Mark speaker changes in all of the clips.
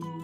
Speaker 1: Bye.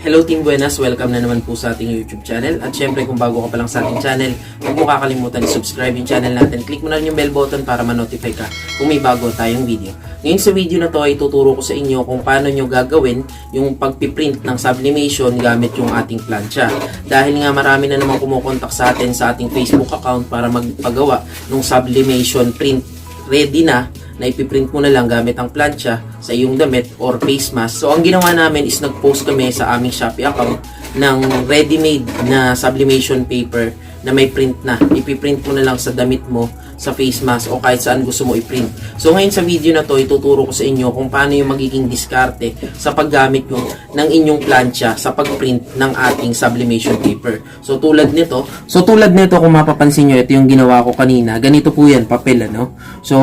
Speaker 1: Hello Team Buenas, welcome na naman po sa ating YouTube channel. At syempre kung bago ka pa lang sa ating channel, huwag mo kakalimutan subscribe yung channel natin. Click mo na rin yung bell button para ma-notify ka kung may bago tayong video. Ngayon sa video na to ay tuturo ko sa inyo kung paano nyo gagawin yung pagpiprint ng sublimation gamit yung ating plancha. Dahil nga marami na naman kumukontak sa atin sa ating Facebook account para magpagawa ng sublimation print ready na na ipiprint mo na lang gamit ang plancha sa iyong damit or face mask. So, ang ginawa namin is nag-post kami sa aming Shopee account ng ready-made na sublimation paper na may print na. Ipiprint mo na lang sa damit mo, sa face mask o kahit saan gusto mo i-print. So, ngayon sa video na to, ituturo ko sa inyo kung paano yung magiging diskarte sa paggamit nyo ng inyong plancha sa pag-print ng ating sublimation paper. So, tulad nito, so tulad nito kung mapapansin nyo, ito yung ginawa ko kanina. Ganito po yan, papel, ano? So,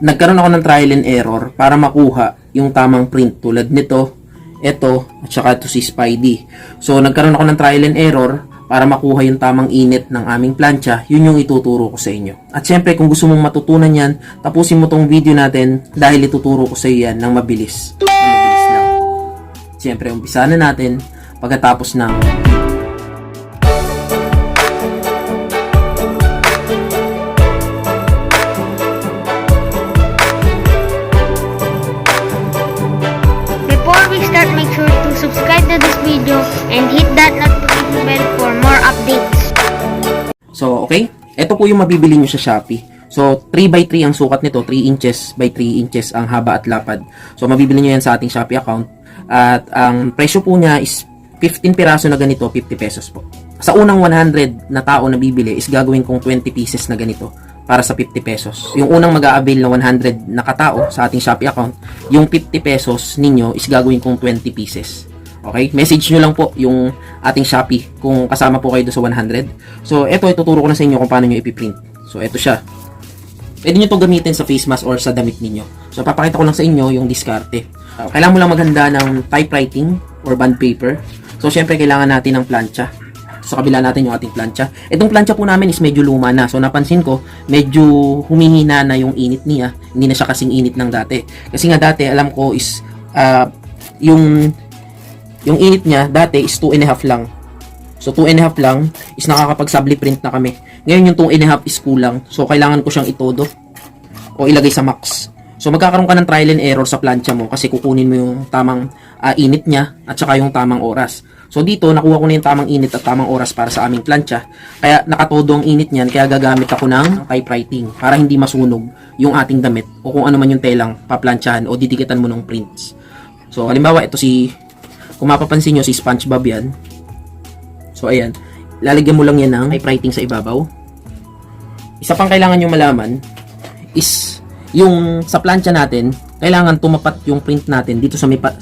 Speaker 1: nagkaroon ako ng trial and error para makuha yung tamang print tulad nito, ito, at saka ito si Spidey. So, nagkaroon ako ng trial and error para makuha yung tamang init ng aming plancha, yun yung ituturo ko sa inyo. At syempre, kung gusto mong matutunan yan, tapusin mo tong video natin dahil ituturo ko sa iyo yan ng mabilis. Ng mabilis lang. Syempre, umpisa na natin pagkatapos ng okay? Ito po yung mabibili nyo sa Shopee. So, 3x3 ang sukat nito. 3 inches by 3 inches ang haba at lapad. So, mabibili nyo yan sa ating Shopee account. At ang presyo po niya is 15 piraso na ganito, 50 pesos po. Sa unang 100 na tao na bibili is gagawin kong 20 pieces na ganito para sa 50 pesos. Yung unang mag-a-avail na 100 na katao sa ating Shopee account, yung 50 pesos ninyo is gagawin kong 20 pieces. Okay? Message nyo lang po yung ating Shopee kung kasama po kayo doon sa 100. So, ito, ituturo ko na sa inyo kung paano nyo ipiprint. So, ito siya. Pwede nyo to gamitin sa face mask or sa damit ninyo. So, papakita ko lang sa inyo yung diskarte. Uh, kailangan mo lang maghanda ng typewriting or bond paper. So, syempre, kailangan natin ng plancha. Sa kabila natin yung ating plancha. Itong plancha po namin is medyo luma na. So, napansin ko, medyo humihina na yung init niya. Hindi na siya kasing init ng dati. Kasi nga dati, alam ko is, ah, yung yung init niya dati is 2 and a half lang. So 2 and a half lang is nakakapag-subli print na kami. Ngayon yung 2 and a half is kulang. So kailangan ko siyang itodo o ilagay sa max. So magkakaroon ka ng trial and error sa plancha mo kasi kukunin mo yung tamang ah, init niya at saka yung tamang oras. So dito nakuha ko na yung tamang init at tamang oras para sa aming plancha. Kaya nakatodo ang init niyan kaya gagamit ako ng typewriting para hindi masunog yung ating damit o kung ano man yung telang paplantsahan o didikitan mo ng prints. So halimbawa ito si kung mapapansin nyo, si SpongeBob yan. So, ayan. Lalagyan mo lang yan ng typewriting sa ibabaw. Isa pang kailangan nyo malaman is yung sa plancha natin, kailangan tumapat yung print natin dito sa may pa-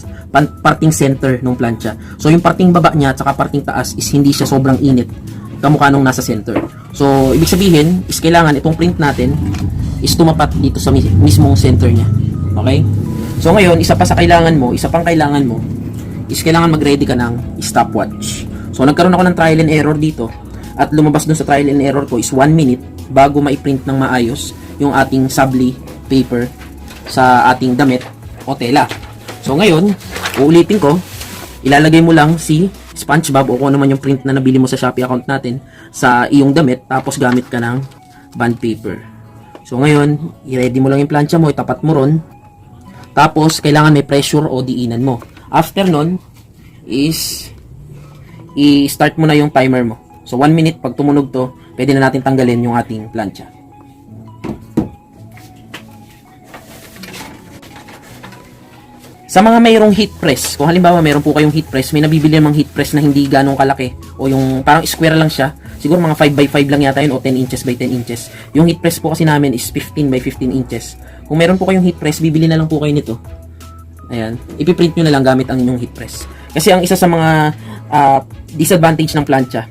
Speaker 1: parting center ng plancha. So, yung parting baba niya at saka parting taas is hindi siya sobrang init kamukha nung nasa center. So, ibig sabihin is kailangan itong print natin is tumapat dito sa mi- mismong center niya. Okay? So, ngayon, isa pa sa kailangan mo, isa pang kailangan mo, is kailangan mag-ready ka ng stopwatch. So, nagkaroon ako ng trial and error dito. At lumabas dun sa trial and error ko is 1 minute bago ma-print ng maayos yung ating sabli paper sa ating damit o tela. So, ngayon, uulitin ko, ilalagay mo lang si SpongeBob o kung ano man yung print na nabili mo sa Shopee account natin sa iyong damit tapos gamit ka ng bond paper. So, ngayon, i-ready mo lang yung plancha mo, itapat mo ron. Tapos, kailangan may pressure o diinan mo. After nun, is i-start mo na yung timer mo. So, 1 minute, pag tumunog to, pwede na natin tanggalin yung ating plancha. Sa mga mayroong heat press, kung halimbawa mayroon po kayong heat press, may nabibili namang heat press na hindi ganong kalaki o yung parang square lang siya, siguro mga 5 by 5 lang yata yun o 10 inches by 10 inches. Yung heat press po kasi namin is 15 by 15 inches. Kung meron po kayong heat press, bibili na lang po kayo nito. Ayan, ipiprint nyo na lang gamit ang inyong heat press. Kasi ang isa sa mga ah, disadvantage ng plancha,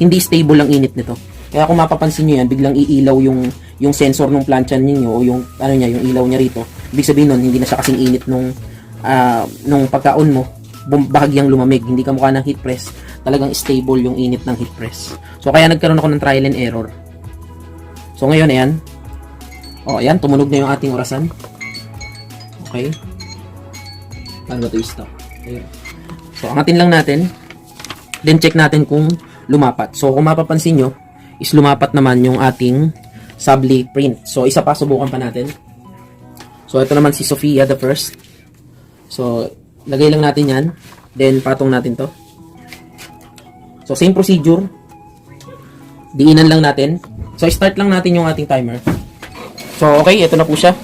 Speaker 1: hindi stable ang init nito. Kaya kung mapapansin nyo yan, biglang iilaw yung yung sensor ng plancha ninyo o yung ano niya, yung ilaw niya rito. Ibig sabihin nun, hindi na siya kasing init nung ah, nung pagkaon mo. bahagyang lumamig. Hindi ka mukha ng heat press. Talagang stable yung init ng heat press. So, kaya nagkaroon ako ng trial and error. So, ngayon, ayan. O, ayan. Tumunog na yung ating orasan. Okay. Paano ba ito i-stop? So, angatin lang natin. Then, check natin kung lumapat. So, kung mapapansin nyo, is lumapat naman yung ating Sabli print. So, isa pa, subukan pa natin. So, ito naman si Sofia the first. So, lagay lang natin yan. Then, patong natin to. So, same procedure. Diinan lang natin. So, start lang natin yung ating timer. So, okay, ito na po siya.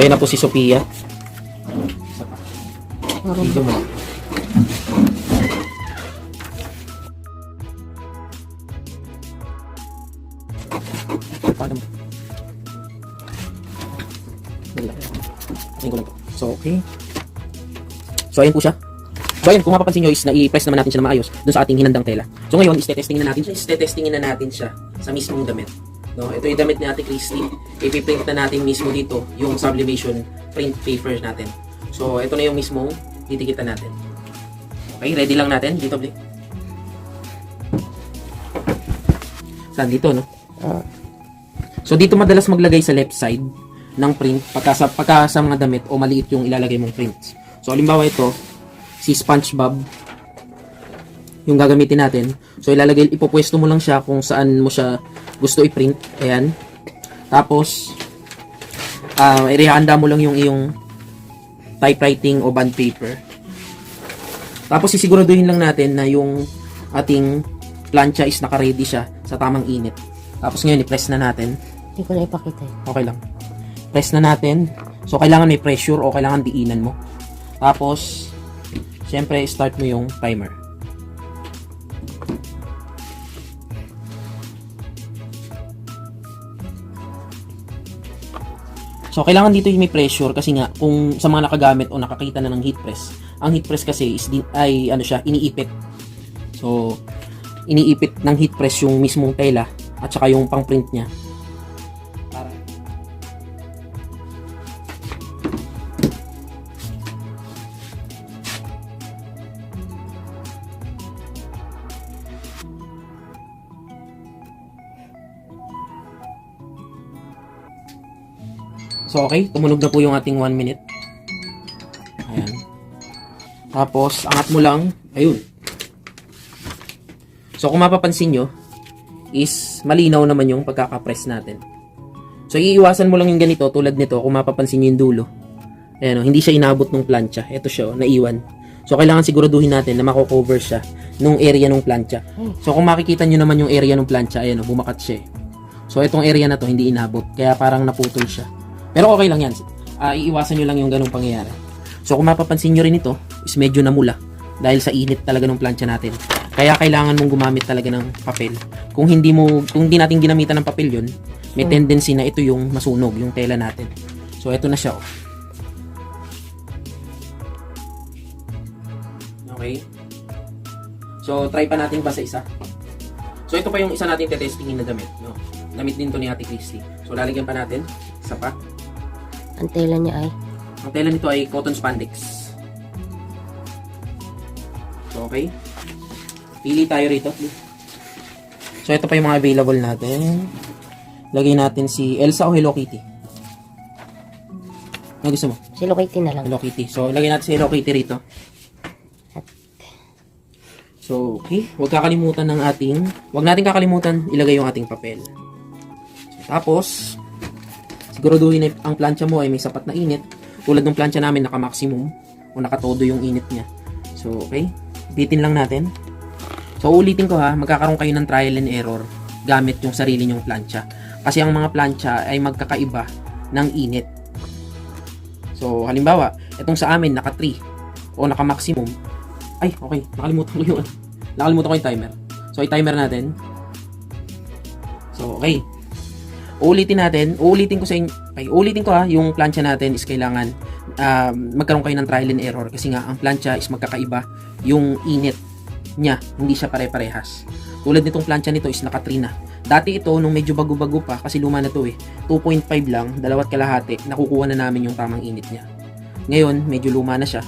Speaker 1: So, ayan na po si Sophia. Dito mo. Paano mo? So, okay. So, ayan po siya. So, ayan, kung mapapansin nyo is na-i-press naman natin siya na maayos dun sa ating hinandang tela. So, ngayon, is testingin na natin siya. Is testingin na natin siya sa mismong damit. No, ito yung damit ni Ate Christy. Ipiprint na natin mismo dito yung sublimation print paper natin. So, ito na yung mismong titikitan natin. Okay, ready lang natin. Dito, Blake. Saan? Dito, no? So, dito madalas maglagay sa left side ng print pagka sa, pagka sa mga damit o maliit yung ilalagay mong prints. So, halimbawa ito, si SpongeBob, yung gagamitin natin. So, ilalagay, ipopwesto mo lang siya kung saan mo siya gusto i-print. Ayan. Tapos, ah irihanda mo lang yung iyong typewriting o bond paper. Tapos, sisiguraduhin lang natin na yung ating plancha is naka-ready siya sa tamang init. Tapos ngayon, i-press na natin.
Speaker 2: Hindi ko na ipakita eh.
Speaker 1: Okay lang. Press na natin. So, kailangan may pressure o kailangan diinan mo. Tapos, syempre, start mo yung timer. So, kailangan dito yung may pressure kasi nga, kung sa mga nakagamit o nakakita na ng heat press, ang heat press kasi is, di, ay, ano siya, iniipit. So, iniipit ng heat press yung mismong tela at saka yung pang print niya. So, okay. Tumunog na po yung ating 1 minute. Ayan. Tapos, angat mo lang. Ayun. So, kung mapapansin nyo, is malinaw naman yung pagkakapress natin. So, iiwasan mo lang yung ganito, tulad nito, kung mapapansin nyo yung dulo. Ayan, oh, hindi siya inabot ng plancha. Ito siya, oh, naiwan. So, kailangan siguraduhin natin na mako-cover siya nung area ng plancha. So, kung makikita nyo naman yung area ng plancha, ayan, oh, bumakat siya eh. So, itong area na to, hindi inabot. Kaya parang naputol siya. Pero okay lang yan. Ah, iiwasan nyo lang yung ganung pangyayari. So, kung mapapansin nyo rin ito, is medyo namula. Dahil sa init talaga ng plancha natin. Kaya kailangan mong gumamit talaga ng papel. Kung hindi mo, kung hindi natin ginamitan ng papel yun, may tendency na ito yung masunog, yung tela natin. So, ito na siya. Oh. Okay. So, try pa natin ba sa isa? So, ito pa yung isa natin tetestingin na damit. No? Damit din to ni Ate Christy. So, lalagyan pa natin. Isa pa.
Speaker 2: Ang tela niya ay
Speaker 1: Ang tela nito ay cotton spandex. So, okay. Pili tayo rito. So, ito pa yung mga available natin. Lagay natin si Elsa o Hello Kitty. Ano gusto mo?
Speaker 2: silukitin na lang.
Speaker 1: Hello Kitty. So, lagay natin si Hello Kitty rito. So, okay. Huwag kakalimutan ng ating, huwag natin kakalimutan ilagay yung ating papel. Tapos, siguraduhin na ang plancha mo ay may sapat na init. Tulad ng plancha namin, naka-maximum o nakatodo yung init niya. So, okay. Bitin lang natin. So, ulitin ko ha, magkakaroon kayo ng trial and error gamit yung sarili nyong plancha. Kasi ang mga plancha ay magkakaiba ng init. So, halimbawa, itong sa amin, naka 3 o naka maximum. Ay, okay. Nakalimutan ko yung, nakalimutan ko yung timer. So, i-timer natin. So, okay. Uulitin natin. Uulitin ko sa inyo. Ay, ko ha, yung plancha natin is kailangan um, magkaroon kayo ng trial and error kasi nga ang plancha is magkakaiba yung init niya, hindi siya pare-parehas. Tulad nitong plancha nito is naka 3 na. Dati ito, nung medyo bago-bago pa, kasi luma na to eh, 2.5 lang, dalawat kalahati, nakukuha na namin yung tamang init niya. Ngayon, medyo luma na siya,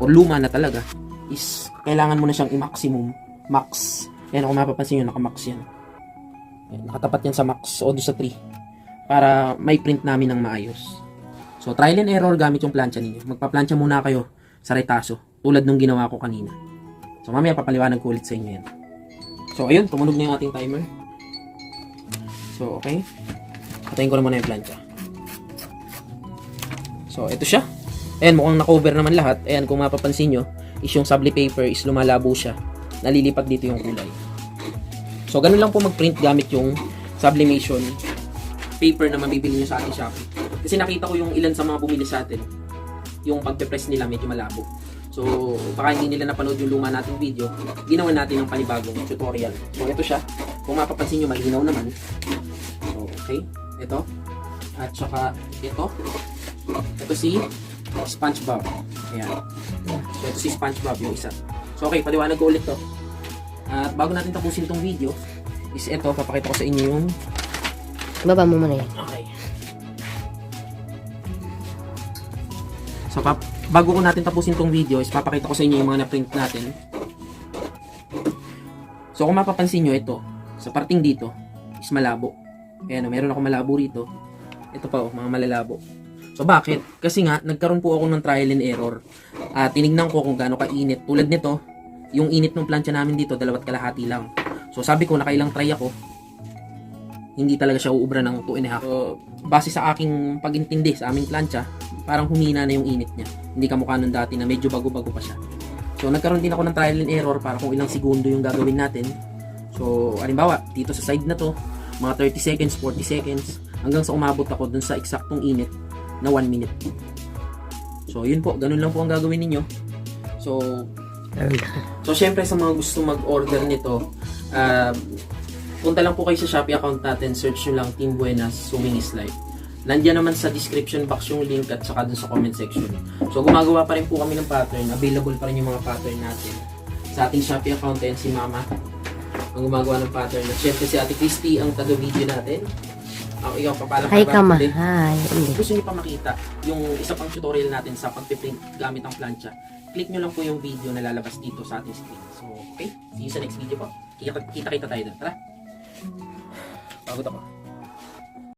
Speaker 1: or luma na talaga, is kailangan mo na siyang i-maximum, max. Yan, kung mapapansin nyo, naka-max yan. Nakatapat yan sa max o sa 3 para may print namin ng maayos. So, trial and error gamit yung plancha ninyo. Magpa-plancha muna kayo sa retaso, tulad nung ginawa ko kanina. So, mamaya papaliwanag ko ulit sa inyo yan. So, ayun, tumunog na yung ating timer. So, okay. Patayin ko na muna yung plancha. So, ito siya. Ayan, mukhang na-cover naman lahat. Ayan, kung mapapansin nyo, is yung subli paper is lumalabo siya. Nalilipat dito yung kulay. So, ganun lang po mag-print gamit yung sublimation paper na mabibili nyo sa ating Shopee. Kasi nakita ko yung ilan sa mga bumili sa atin, yung pagpe-press nila medyo malabo. So, baka hindi nila napanood yung luma nating video, ginawa natin ng panibagong tutorial. So, ito siya. Kung mapapansin nyo, malinaw naman. So, okay. Ito. At saka, ito. Ito si SpongeBob. Ayan. So, ito si SpongeBob, yung isa. So, okay, paliwanag ko ulit to. Bago natin tapusin tong video, is ito, papakita ko sa inyo yung
Speaker 2: Baba mo muna yan.
Speaker 1: Okay. So, pap bago ko natin tapusin tong video, is papakita ko sa inyo yung mga na-print natin. So, kung mapapansin nyo, ito, sa parting dito, is malabo. Ayan, oh, meron ako malabo rito. Ito pa, oh, mga malalabo. So, bakit? Kasi nga, nagkaroon po ako ng trial and error. At tinignan ko kung gaano kainit. Tulad nito, yung init ng plancha namin dito, dalawat kalahati lang. So, sabi ko, nakailang try ako, hindi talaga siya uubra ng 2 and a half. So, base sa aking pagintindi sa aming plancha, parang humina na yung init niya. Hindi kamukha nung dati na medyo bago-bago pa siya. So, nagkaroon din ako ng trial and error para kung ilang segundo yung gagawin natin. So, halimbawa, dito sa side na to, mga 30 seconds, 40 seconds, hanggang sa umabot ako dun sa eksaktong init na 1 minute. So, yun po, ganun lang po ang gagawin ninyo. So, So, syempre sa mga gusto mag-order nito, uh, punta lang po kayo sa Shopee account natin, search nyo lang Team Buenas Swimming is Life. Nandiyan naman sa description box yung link at saka dun sa comment section. So, gumagawa pa rin po kami ng pattern. Available pa rin yung mga pattern natin. Sa ating Shopee account, ayan si Mama ang gumagawa ng pattern. At syempre si Ate Christy ang taga-video natin. Ako, ikaw,
Speaker 2: ma.
Speaker 1: Hindi.
Speaker 2: Hi.
Speaker 1: Gusto niyo pa makita yung isa pang tutorial natin sa pagpiprint gamit ang plancha, click nyo lang po yung video na lalabas dito sa ating screen. So, okay? See you sa next video po. Kita-kita tayo doon. Tara! Pagod ako.